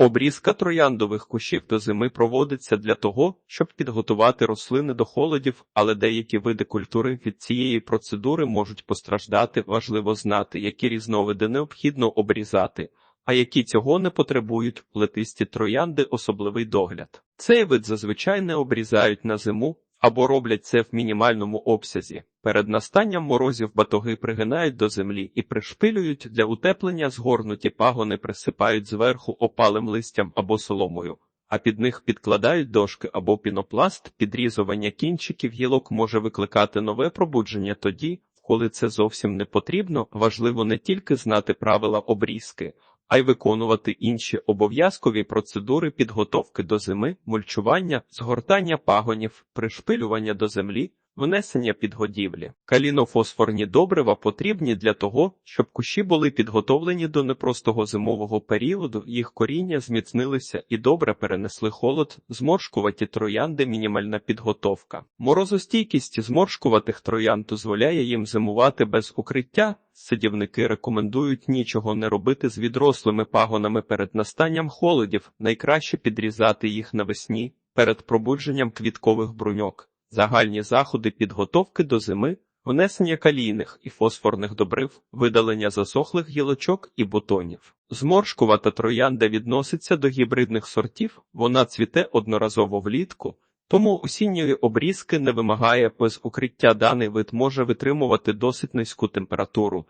Обрізка трояндових кущів до зими проводиться для того, щоб підготувати рослини до холодів, але деякі види культури від цієї процедури можуть постраждати. Важливо знати, які різновиди необхідно обрізати, а які цього не потребують. летисті троянди особливий догляд. Цей вид зазвичай не обрізають на зиму або роблять це в мінімальному обсязі. Перед настанням морозів батоги пригинають до землі і пришпилюють для утеплення згорнуті пагони присипають зверху опалим листям або соломою, а під них підкладають дошки або пінопласт. Підрізування кінчиків гілок може викликати нове пробудження тоді, коли це зовсім не потрібно. Важливо не тільки знати правила обрізки, а й виконувати інші обов'язкові процедури підготовки до зими, мульчування, згортання пагонів, пришпилювання до землі, внесення підгодівлі. Калінофосфорні добрива потрібні для того, щоб кущі були підготовлені до непростого зимового періоду, їх коріння зміцнилися і добре перенесли холод, зморшкуваті троянди, мінімальна підготовка. Морозостійкість зморшкуватих троянд дозволяє їм зимувати без укриття. Сидівники рекомендують нічого не робити з відрослими пагонами перед настанням холодів, найкраще підрізати їх навесні перед пробудженням квіткових бруньок. Загальні заходи підготовки до зими, внесення калійних і фосфорних добрив, видалення засохлих гілочок і бутонів. Зморшкувата троянда відноситься до гібридних сортів, вона цвіте одноразово влітку, тому осінньої обрізки не вимагає без укриття даний вид може витримувати досить низьку температуру.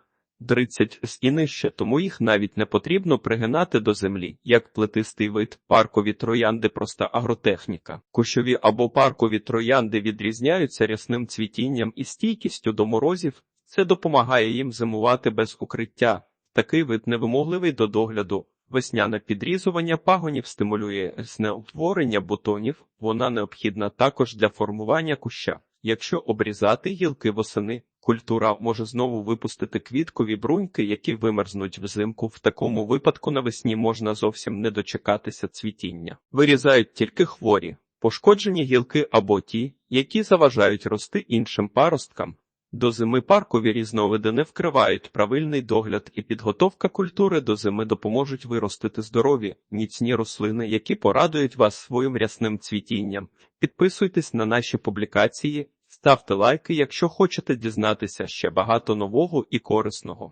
30 з і нижче, тому їх навіть не потрібно пригинати до землі, як плетистий вид, паркові троянди проста агротехніка. Кущові або паркові троянди відрізняються рясним цвітінням і стійкістю до морозів, це допомагає їм зимувати без укриття. Такий вид невимогливий до догляду. Весняне підрізування пагонів стимулює снеутворення бутонів, вона необхідна також для формування куща. Якщо обрізати гілки восени, культура може знову випустити квіткові бруньки, які вимерзнуть взимку. В такому випадку навесні можна зовсім не дочекатися цвітіння. Вирізають тільки хворі, пошкоджені гілки або ті, які заважають рости іншим паросткам. До зими паркові різновиди не вкривають правильний догляд і підготовка культури до зими допоможуть виростити здорові, міцні рослини, які порадують вас своїм рясним цвітінням. Підписуйтесь на наші публікації, ставте лайки, якщо хочете дізнатися ще багато нового і корисного.